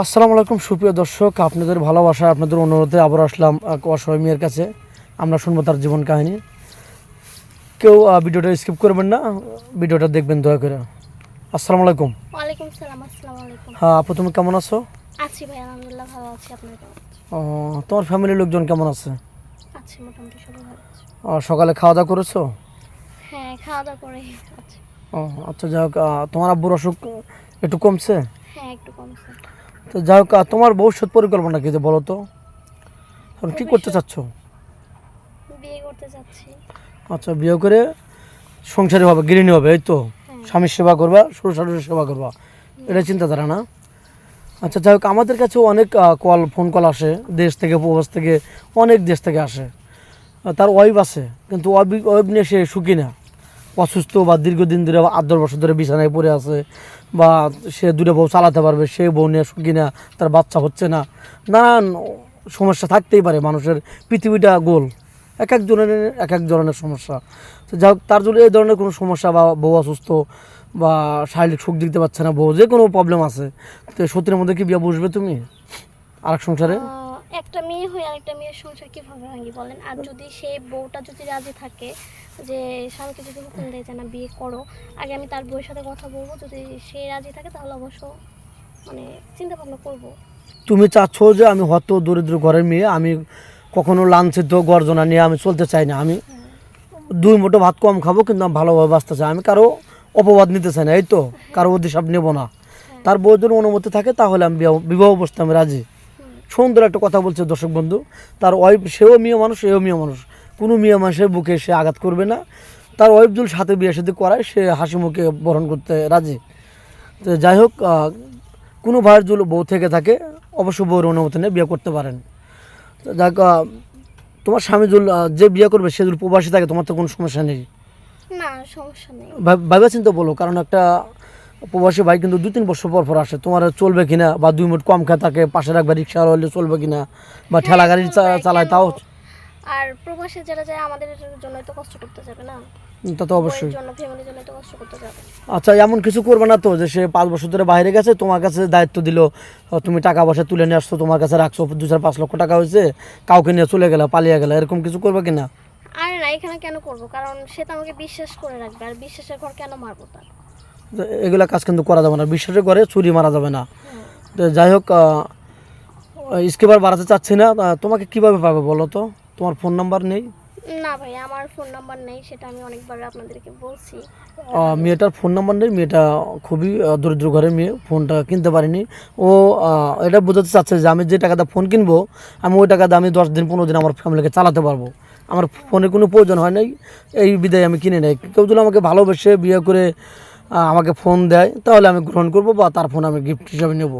আসসালামু আলাইকুম সুপ্রিয় দর্শক। আপনাদের ভালোবাসা আপনাদের অনুরোধে আবার আসলাম অসহায় মেয়ের কাছে। আমরা শুনব তার জীবন কাহিনী। কেউ ভিডিওটা স্কিপ করবেন না ভিডিওটা দেখবেন দয়া করে। আসসালামু আলাইকুম। ওয়ালাইকুম সালাম আসসালামু আলাইকুম। হ্যাঁ আপু তুমি কেমন আছো? আছি ভাই আলহামদুলিল্লাহ ভালো আছি আপনার ও, তোমার ফ্যামিলির লোকজন কেমন আছে? আছি মোটামুটি সবাই ভালো আছে। ও, সকালে খাওয়া দাওয়া করেছ? হ্যাঁ খাওয়া দাওয়া করে আছি। ও আচ্ছা যাই হোক তোমার আব্বুর অসুখ একটু কমছে? হ্যাঁ একটু কমছে। তো যাই হোক তোমার ভবিষ্যৎ পরিকল্পনা কি যে বলো তো? এখন কী করতে চাচ্ছ? বিয়ে করতে যাচ্ছি আচ্ছা বিয়ে করে সংসারী হবে গৃহিণী হবে এই তো? হ্যাঁ। স্বামীর সেবা করবা শ্বশুর শাশুড়ির সেবা করবা। এটা চিন্তাধারা না? আচ্ছা যাই হোক আমাদের কাছে অনেক কল ফোন কল আসে দেশ থেকে প্রবাস থেকে অনেক দেশ থেকে আসে। তার ওয়াইফ আছে কিন্তু ওয়াইফ নিয়ে সে সুখী না। অসুস্থ বা দীর্ঘদিন ধরে আট, দশ বছর ধরে বিছানায় পড়ে আছে বা সে দূরে বউ চালাতে পারবে, সে বউ নিয়ে সুখী না তার বাচ্চা হচ্ছে না। নানান সমস্যা থাকতেই পারে মানুষের, পৃথিবীটা গোল। এক এক জনের এক এক ধরনের সমস্যা। তো যাই হোক, তার জন্য এই ধরনের কোনো সমস্যা বা বউ অসুস্থ বা শারীরিক সুখ দিতে পারছে না, বউ, যে কোনো প্রবলেম আছে। তো সত্যির মধ্যে কি বিয়ে বসবে তুমি? আরেক সংসারে? একটা মেয়ে হয়ে আরেকটা মেয়ের সংসার কীভাবে ভাঙি বলেন? আর যদি সে বউটা যদি রাজি থাকে যে স্বামীকে যদি হুকুম দেয় যে না বিয়ে করো আগে আমি তার বউয়ের সাথে কথা বলব যদি সে রাজি থাকে তাহলে অবশ্য মানে চিন্তা ভাবনা করব। তুমি চাচ্ছ যে আমি হত দরিদ্র ঘরের মেয়ে আমি কখনো লাঞ্ছিত গর্জনা নিয়ে আমি চলতে চাই না। আমি দুই মুঠো ভাত কম খাব কিন্তু আমি ভালোভাবে বাঁচতে চাই। আমি কারও অপবাদ নিতে চাই না এই তো কারও অধিসাপ নেব না। তার বউ যদি অনুমতি থাকে তাহলে আমি বিবাহ- বিবাহ বসতে আমি রাজি। সুন্দর একটা কথা বলছে দর্শক বন্ধু। তার ওয়াইফ সেও মেয়ে মানুষ এও মেয়ে মানুষ। কোনো মেয়ে মানুষের বুকে সে আঘাত করবে না। তার ওয়াইফ যদি সাথে বিয়ে সাথে করায় সে হাসি মুখে বরণ করতে রাজি। তো যাই হোক কোনো ভাইয়ের জুল বউ থেকে থাকে অবশ্যই বউর অনুমতি নিয়ে বিয়ে করতে পারেন। যাক তোমার স্বামী আহ, যে বিয়ে করবে সে যদি প্রবাসী থাকে তোমার তো কোনো সমস্যা নেই। না সমস্যা নেই। ভাবে চিন্তা বলো কারণ একটা প্রবাসী ভাই কিন্তু দু তিন বছর পর পর আসে। তোমার চলবে কিনা বা দুই মিনিট কম খায় তাকে পাশে রাখবে রিক্সা হলে চলবে কিনা বা ঠেলা গাড়ি চালায় তাও আর প্রবাসে যারা যায় আমাদের জন্য তো কষ্ট করতে যাবে না? তা তো অবশ্যই। আচ্ছা এমন কিছু করবে না তো যে সে পাঁচ বছর ধরে বাইরে গেছে তোমার কাছে দায়িত্ব দিল তুমি টাকা পয়সা তুলে নিয়ে আসছো তোমার কাছে রাখছো দু চার পাঁচ লক্ষ টাকা হয়েছে কাউকে নিয়ে চলে গেলে পালিয়ে গেলে এরকম কিছু করবে কিনা? আর না এখানে কেন করব? কারণ সে তো আমাকে বিশ্বাস করে রাখবে আর বিশ্বাসের ঘর কেন মারবো তার? এগুলা কাজ কিন্তু করা যাবে না। বিশ্বাসে করে চুরি মারা যাবে না। তো যাই হোক স্কিপার বাড়াতে চাচ্ছি না। তোমাকে কীভাবে পাবে বলো তো? তোমার ফোন নাম্বার নেই? না ভাই আমার ফোন নাম্বার নেই সেটা আমি অনেকবার আপনাদেরকে বলছি। মেয়েটার ফোন নাম্বার নেই। মেয়েটা খুবই দরিদ্র ঘরের মেয়ে ফোনটা কিনতে পারিনি। ও এটা বোঝাতে চাচ্ছে যে আমি যে টাকাটা ফোন কিনবো আমি ওই টাকাতে আমি দশ দিন পনেরো দিন আমার ফ্যামিলিকে চালাতে পারব। আমার ফোনের কোনো প্রয়োজন হয় নাই। এই বিদায় আমি কিনে নেই। কেউ যদি আমাকে ভালোবেসে বিয়ে করে আমাকে ফোন দেয় তাহলে আমি গ্রহণ করব বা তার ফোন আমি গিফট হিসাবে নেব।